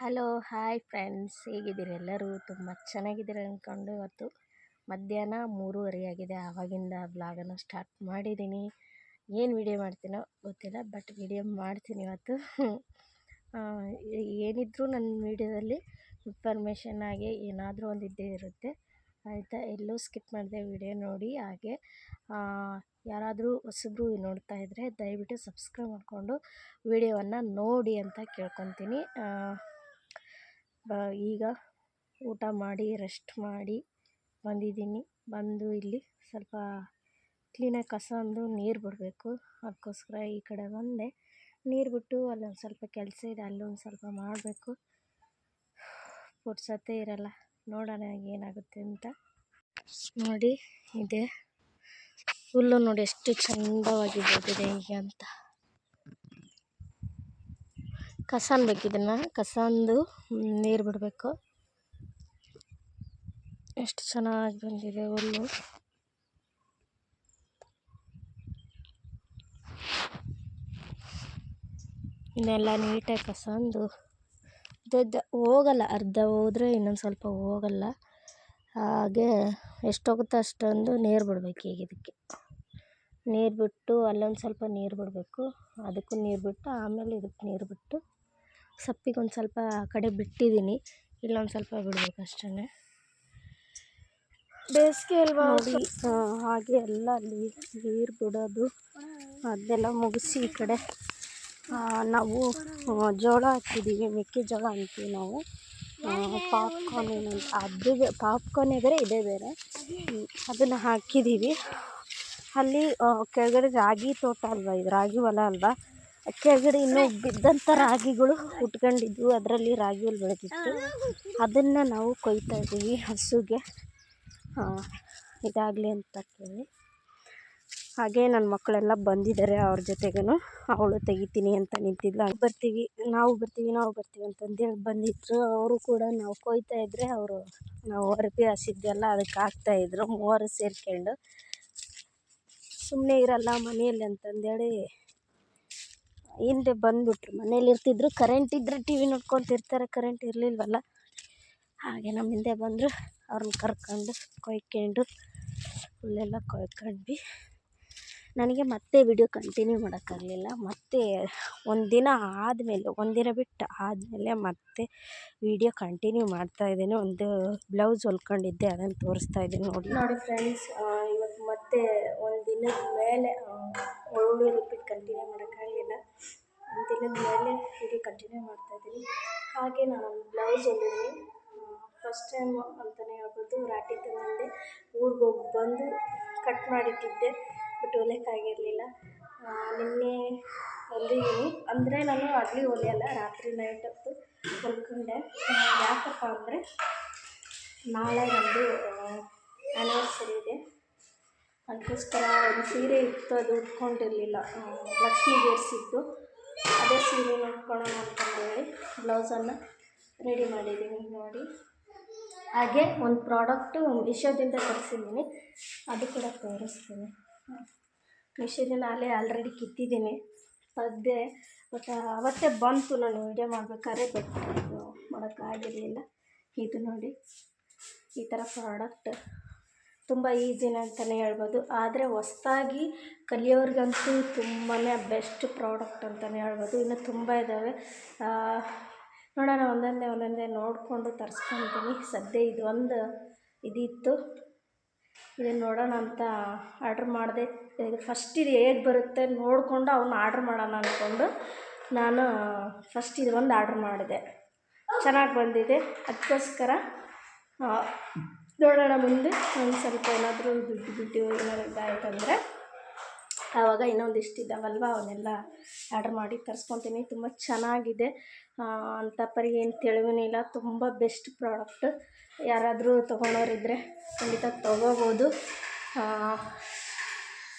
Hello, hi friends. ಹೇಗಿದ್ದೀರಿ ಎಲ್ಲರೂ? ತುಂಬ ಚೆನ್ನಾಗಿದ್ದೀರಿ ಅಂದ್ಕೊಂಡು ಇವತ್ತು ಮಧ್ಯಾಹ್ನ ಮೂರುವರೆ ಆಗಿದೆ. ಆವಾಗಿಂದ ಬ್ಲಾಗನ್ನು ಸ್ಟಾರ್ಟ್ ಮಾಡಿದ್ದೀನಿ. ಏನು ವಿಡಿಯೋ ಮಾಡ್ತೀನೋ ಗೊತ್ತಿಲ್ಲ ಬಟ್ ವಿಡಿಯೋ ಮಾಡ್ತೀನಿ ಇವತ್ತು. ಏನಿದ್ರೂ ನನ್ನ ವಿಡಿಯೋದಲ್ಲಿ ಇನ್ಫಾರ್ಮೇಷನ್ ಆಗಿ ಏನಾದರೂ ಒಂದು ಇದ್ದೇ ಇರುತ್ತೆ. ಆಯಿತಾ? ಎಲ್ಲೂ ಸ್ಕಿಪ್ ಮಾಡಿದೆ ವಿಡಿಯೋ ನೋಡಿ. ಹಾಗೆ ಯಾರಾದರೂ ಹೊಸಬ್ರು ನೋಡ್ತಾ ಇದ್ದರೆ ದಯವಿಟ್ಟು ಸಬ್ಸ್ಕ್ರೈಬ್ ಮಾಡಿಕೊಂಡು ವಿಡಿಯೋವನ್ನು ನೋಡಿ ಅಂತ ಕೇಳ್ಕೊತೀನಿ. ಈಗ ಊಟ ಮಾಡಿ ರೆಸ್ಟ್ ಮಾಡಿ ಬಂದಿದ್ದೀನಿ. ಬಂದು ಇಲ್ಲಿ ಸ್ವಲ್ಪ ಕ್ಲೀನಾಗಿ ಕಸ ಒಂದು ನೀರು ಬಿಡಬೇಕು. ಅದಕ್ಕೋಸ್ಕರ ಈ ಕಡೆ ಬಂದೆ. ನೀರು ಬಿಟ್ಟು ಅಲ್ಲೊಂದು ಸ್ವಲ್ಪ ಕೆಲಸ ಇದೆ, ಅಲ್ಲೊಂದು ಸ್ವಲ್ಪ ಮಾಡಬೇಕು. ಪುರ್ಸತ್ತೇ ಇರಲ್ಲ, ನೋಡೋಣ ಏನಾಗುತ್ತೆ ಅಂತ. ನೋಡಿ, ಇದೆ. ಹುಲ್ಲು ನೋಡಿ, ಎಷ್ಟು ಚಂದವಾಗಿ ಬೆಳೆದಿದೆ ಈಗ ಅಂತ. ಕಸ ಅನ್ಬೇಕು ಇದನ್ನು. ಕಸ ಅಂದು ನೀರು ಬಿಡಬೇಕು. ಎಷ್ಟು ಚೆನ್ನಾಗಿ ಬಂದಿದೆ ಹುಲ್ಲು. ಇದನ್ನೆಲ್ಲ ನೀಟಾಗಿ ಕಸಂದು ದೊಡ್ಡ ಹೋಗಲ್ಲ, ಅರ್ಧ ಹೋದರೆ ಇನ್ನೊಂದು ಸ್ವಲ್ಪ ಹೋಗಲ್ಲ. ಹಾಗೆ ಎಷ್ಟೋಗುತ್ತೋ ಅಷ್ಟೊಂದು ನೀರು ಬಿಡ್ಬೇಕು ಈಗ ಇದಕ್ಕೆ. ನೀರು ಬಿಟ್ಟು ಅಲ್ಲೊಂದು ಸ್ವಲ್ಪ ನೀರು ಬಿಡಬೇಕು. ಅದಕ್ಕೂ ನೀರು ಬಿಟ್ಟು ಆಮೇಲೆ ಇದಕ್ಕೆ ನೀರು ಬಿಟ್ಟು ಸಪ್ಪಿಗೆ ಒಂದು ಸ್ವಲ್ಪ ಆ ಕಡೆ ಬಿಟ್ಟಿದ್ದೀನಿ. ಇಲ್ಲೊಂದು ಸ್ವಲ್ಪ ಬಿಡಬೇಕು ಅಷ್ಟೇ ಬೇಸಿಗೆ ಅಲ್ವಾ? ನೋಡಿ ಹಾಗೆ ಎಲ್ಲ ಅಲ್ಲಿ ನೀರು ಬಿಡೋದು. ಅದೆಲ್ಲ ಮುಗಿಸಿ ಈ ಕಡೆ ನಾವು ಜೋಳ ಹಾಕಿದ್ದೀವಿ ಮೆಕ್ಕೆಜೋಳ ಅಂತೀವಿ ನಾವು. ಪಾಪ್ಕಾರ್ನ್ ಏನಂತ ಅದು ಪಾಪ್ಕಾರ್ನೇ ಬೇರೆ ಇದೇ ಬೇರೆ. ಅದನ್ನು ಹಾಕಿದ್ದೀವಿ. ಅಲ್ಲಿ ಕೆಳಗಡೆ ರಾಗಿ ತೋಟ ಅಲ್ವಾ ಇದು? ರಾಗಿ ಹೊಲ ಅಲ್ವಾ? ಕೆಳಗಡೆ ಇನ್ನೂ ಬಿದ್ದಂಥ ರಾಗಿಗಳು ಉಟ್ಕೊಂಡಿದ್ವು. ಅದರಲ್ಲಿ ರಾಗಿ ಹುಲ್ ಬೆಳೆದಿತ್ತು. ಅದನ್ನು ನಾವು ಕೊಯ್ತಾ ಇದ್ದೀವಿ ಹಸುಗೆ. ಇದಾಗಲಿ ಅಂತ ಕೇಳಿ. ಹಾಗೆ ನನ್ನ ಮಕ್ಕಳೆಲ್ಲ ಬಂದಿದ್ದಾರೆ ಅವ್ರ ಜೊತೆಗೂ ಅವಳು ತೆಗಿತೀನಿ ಅಂತ ನಿಂತಿದ್ಲು. ಬರ್ತೀವಿ, ನಾವು ಬರ್ತೀವಿ ನಾವು ಬರ್ತೀವಿ ಅಂತಂದೇಳಿ ಬಂದಿದ್ರು. ಅವರು ಕೂಡ ನಾವು ಕೊಯ್ತಾ ಇದ್ದರೆ ಅವರು ನಾವು ಅರ್ಬಿ ಹಸಿದ್ದೆಲ್ಲ ಅದಕ್ಕೆ ಹಾಕ್ತಾಯಿದ್ರು ಮೂವರು ಸೇರ್ಕೊಂಡು. ಸುಮ್ಮನೆ ಇರಲ್ಲ ಮನೆಯಲ್ಲಿ ಅಂತಂದೇಳಿ ಹಿಂದೆ ಬಂದುಬಿಟ್ರು. ಮನೇಲಿ ಇರ್ತಿದ್ರು. ಕರೆಂಟ್ ಇದ್ದರೆ ಟಿ ವಿ ನೋಡ್ಕೊತಿರ್ತಾರೆ. ಕರೆಂಟ್ ಇರಲಿಲ್ವಲ್ಲ? ಹಾಗೆ ನಮ್ಮ ಹಿಂದೆ ಬಂದರು. ಅವ್ರನ್ನ ಕರ್ಕೊಂಡು ಕೊಯ್ಕೊಂಡು ಫುಲ್ಲೆಲ್ಲ ಕೊಯ್ಕೊಂಡ್ವಿ. ನನಗೆ ಮತ್ತೆ ವಿಡಿಯೋ ಕಂಟಿನ್ಯೂ ಮಾಡೋಕ್ಕಾಗಲಿಲ್ಲ. ಮತ್ತೆ ಒಂದಿನ ಆದಮೇಲೆ ಒಂದಿನ ಬಿಟ್ಟು ಆದಮೇಲೆ ಮತ್ತೆ ವಿಡಿಯೋ ಕಂಟಿನ್ಯೂ ಮಾಡ್ತಾಯಿದ್ದೀನಿ ಒಂದು ಬ್ಲೌಸ್ ಹೊಲ್ಕೊಂಡಿದ್ದೆ. ಅದನ್ನು ತೋರಿಸ್ತಾ ಇದ್ದೀನಿ ನೋಡಿ ನೋಡಿ ಫ್ರೆಂಡ್ಸ್ ಇವತ್ತು ಮತ್ತೆ ಒಂದು ದಿನದ ಮೇಲೆ ಒಳ್ಳೆ ರಿಪೀಟ್ ಕಂಟಿನ್ಯೂ ಒಂದು ದಿನದ ಮೇಲೆ ಹೀಗೆ ಕಂಟಿನ್ಯೂ ಮಾಡ್ತಾಯಿದ್ದೀನಿ ಹಾಗೆ ನಾನು ಬ್ಲೌಸ್ ಹೊಲಿದೀನಿ ಫಸ್ಟ್ ಟೈಮ್ ಅಂತಲೇ ಹೇಳ್ಬೋದು ರಾಟಿ ತಗೊಂಡೆ ಊರಿಗೆ ಹೋಗಿ ಬಂದು ಕಟ್ ಮಾಡಿಟ್ಟಿದ್ದೆ ಬಟ್ ಹೊಲಿಯೋಕ್ಕಾಗಿರಲಿಲ್ಲ ನಿನ್ನೆ ಹೊಲಿದೀನಿ ಅಂದರೆ ನಾನು ಅಲ್ಲಿ ಹೊಲಿಯಲ್ಲ ರಾತ್ರಿ ನೈಟ್ ಹೊತ್ತು ಹೊಲ್ಕೊಂಡೆ. ಯಾಕಪ್ಪ ಅಂದರೆ ನಾಳೆ ನಮ್ಮದು ಆ್ಯನಿವರ್ಸರಿ ಇದೆ. ಅದಕ್ಕೋಸ್ಕರ ಒಂದು ಸೀರೆ ಇತ್ತು, ಅದು ಉಟ್ಕೊಂಡಿರಲಿಲ್ಲ. ಲಕ್ಷ್ಮಿ ಏರಿಸಿದ್ದು ಅದೇ ಸೀರೆ ನೋಡ್ಕೊಳ್ಳೋಣ ಅಂತಂದೇಳಿ ಬ್ಲೌಸನ್ನು ರೆಡಿ ಮಾಡಿದ್ದೀನಿ ನೋಡಿ. ಹಾಗೆ ಒಂದು ಪ್ರಾಡಕ್ಟು ಮಿಶೋದಿಂದ ತರಿಸಿದ್ದೀನಿ. ಅದು ಕೂಡ ತೋರಿಸ್ತೀನಿ. ಮಿಶೋದಿಂದ ಅಲ್ಲೇ ಆಲ್ರೆಡಿ ಕಿತ್ತಿದ್ದೀನಿ. ಅದೇ ಬಟ್ ಅವತ್ತೇ ಬಂತು ನಾನು ವಿಡಿಯೋ ಮಾಡಬೇಕಾದ್ರೆ ಬಟ್ ಮಾಡೋಕ್ಕಾಗಿರಲಿಲ್ಲ. ಇದು ನೋಡಿ, ಈ ಥರ ಪ್ರಾಡಕ್ಟ್. ತುಂಬ ಈಸಿನ ಅಂತಲೇ ಹೇಳ್ಬೋದು. ಆದರೆ ಹೊಸ್ದಾಗಿ ಕಲಿಯೋರಿಗಂತೂ ತುಂಬಾ ಬೆಸ್ಟ್ ಪ್ರಾಡಕ್ಟ್ ಅಂತಲೇ ಹೇಳ್ಬೋದು. ಇನ್ನು ತುಂಬ ಇದ್ದಾವೆ ನೋಡೋಣ, ಒಂದೊಂದೇ ಒಂದೊಂದೇ ನೋಡಿಕೊಂಡು ತರಿಸ್ಕೊತೀನಿ. ಸದ್ಯ ಇದು ಒಂದು ಇದಿತ್ತು. ಇದನ್ನು ನೋಡೋಣ ಅಂತ ಆರ್ಡ್ರ್ ಮಾಡಿದೆ. ಇದು ಫಸ್ಟ್ ಇದು ಹೇಗೆ ಬರುತ್ತೆ ನೋಡಿಕೊಂಡು ಅವನ್ನ ಆರ್ಡ್ರ್ ಮಾಡೋಣ ಅಂದ್ಕೊಂಡು ನಾನು ಫಸ್ಟ್ ಇದು ಒಂದು ಆರ್ಡ್ರ್ ಮಾಡಿದೆ. ಚೆನ್ನಾಗಿ ಬಂದಿದೆ. ಅದಕ್ಕೋಸ್ಕರ ನೋಡೋಣ ಮುಂದೆ. ಒಂದು ಸ್ವಲ್ಪ ಏನಾದರೂ ದುಡ್ಡು ಬಿಟ್ಟು ಏನಾದ್ರು ಇದಾಯ್ತಂದರೆ ಆವಾಗ ಇನ್ನೊಂದಿಷ್ಟು ಇದ್ದಾವಲ್ವ ಅವನ್ನೆಲ್ಲ ಆರ್ಡ್ರ್ ಮಾಡಿ ತರಿಸ್ಕೊತೀನಿ. ತುಂಬ ಚೆನ್ನಾಗಿದೆ. ಅಂತ ಪರಿ ಏನು ತಿಳಿವೂ ಇಲ್ಲ. ತುಂಬ ಬೆಸ್ಟ್ ಪ್ರಾಡಕ್ಟ್ ಯಾರಾದರೂ ತೊಗೊಳೋರಿದ್ದರೆ ಖಂಡಿತ ತೊಗೋಬೋದು.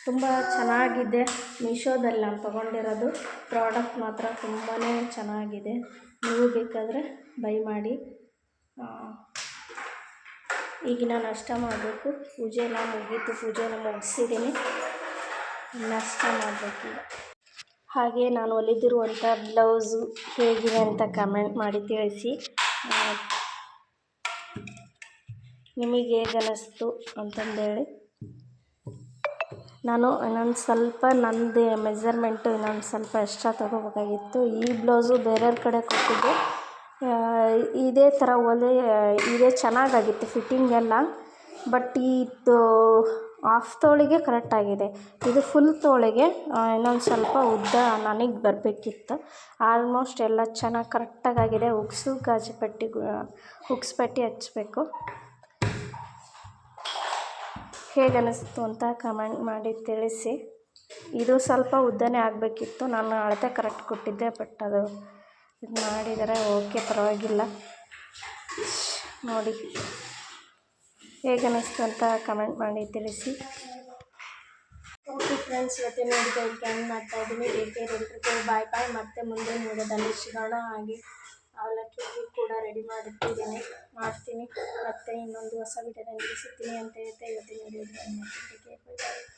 ತುಂಬ ಚೆನ್ನಾಗಿದೆ. ಮೀಶೋದಲ್ಲಿ ನಾನು ತೊಗೊಂಡಿರೋದು. ಪ್ರಾಡಕ್ಟ್ ಮಾತ್ರ ತುಂಬಾ ಚೆನ್ನಾಗಿದೆ. ನೀವು ಬೇಕಾದರೆ ಬೈ ಮಾಡಿ. ಈಗ ನಾನು ನಾಷ್ಟ ಮಾಡಬೇಕು. ಪೂಜೆನ ಮುಗೀತು. ಪೂಜೆನ ಮುಗಿಸಿದ್ದೀನಿ. ನಾಷ್ಟ ಮಾಡಬೇಕು ಹಾಗೆ ನಾನು ಹೊಲಿದಿರುವಂಥ ಬ್ಲೌಸು ಹೇಗಿದೆ ಅಂತ ಕಮೆಂಟ್ ಮಾಡಿ ತಿಳಿಸಿ. ನಿಮಗೆ ಹೇಗೆ ಅನ್ನಿಸ್ತು ಅಂತಂದೇಳಿ. ನಾನು ಇನ್ನೊಂದು ಸ್ವಲ್ಪ ನಂದು ಮೆಜರ್ಮೆಂಟು ಇನ್ನೊಂದು ಸ್ವಲ್ಪ ಎಕ್ಸ್ಟ್ರಾ ತೊಗೋಬೇಕಾಗಿತ್ತು. ಈ ಬ್ಲೌಸು ಬೇರೆಯವ್ರ ಕಡೆ ಕೊಟ್ಟಿದ್ದೆ ಇದೇ ಥರ ಹೊಲೆ ಇದೆ ಚೆನ್ನಾಗಾಗಿತ್ತು ಫಿಟ್ಟಿಂಗ್ ಎಲ್ಲ ಬಟ್ ಇದು ಆಫ್ ತೋಳಿಗೆ ಕರೆಕ್ಟಾಗಿದೆ ಇದು ಫುಲ್ ತೋಳಿಗೆ ಇನ್ನೊಂದು ಸ್ವಲ್ಪ ಉದ್ದ ನನಗೆ ಬರಬೇಕಿತ್ತು. ಆಲ್ಮೋಸ್ಟ್ ಎಲ್ಲ ಚೆನ್ನಾಗಿ ಕರೆಕ್ಟಾಗಾಗಿದೆ ಉಕ್ಸು ಗಾಜು ಪಟ್ಟಿ ಉಕ್ಸ್ ಪಟ್ಟಿ ಹಚ್ಬೇಕು. ಹೇಗೆ ಅನ್ನಿಸ್ತು ಅಂತ ಕಮೆಂಟ್ ಮಾಡಿ ತಿಳಿಸಿ. ಇದು ಸ್ವಲ್ಪ ಉದ್ದನೇ ಆಗಬೇಕಿತ್ತು. ನಾನು ಅಳತೆ ಕರೆಕ್ಟ್ ಕೊಟ್ಟಿದ್ದೆ ಬಟ್ ಅದು ಇದು ಮಾಡಿದರೆ ಓಕೆ, ಪರವಾಗಿಲ್ಲ. ನೋಡಿ. ಹೇಗೆ ಅನ್ನಿಸ್ತು ಅಂತ ಕಮೆಂಟ್ ಮಾಡಿ, ತಿಳಿಸಿ. ಓಕೆ ಫ್ರೆಂಡ್ಸ್ ಇವತ್ತಿನ ವಿಡಿಯೋ ಎಂಡ್ ಮಾಡ್ತಾ ಇದ್ದೀನಿ. ಏಕೆ ಎಲ್ರಿಗೂ ಬಾಯ್ ಬಾಯ್ ಮತ್ತೆ ಮುಂದೆ ವಿಡಿಯೋದಲ್ಲಿ ಸಿಗೋಣ. ಹಾಗೆ ಅವಲಕ್ಕಿ ಕೂಡ ರೆಡಿ ಮಾಡಿಟ್ಟಿದ್ದೀನಿ. ಮಾಡ್ತೀನಿ. ಮತ್ತೆ ಇನ್ನೊಂದು ಹೊಸ ವಿಡಿಯೋದಲ್ಲಿ ಸಿಗ್ತೀನಿ ಅಂತ ಹೇಳ್ತಾ ಇವತ್ತಿನ ವಿಡಿಯೋ ಬಾಯ್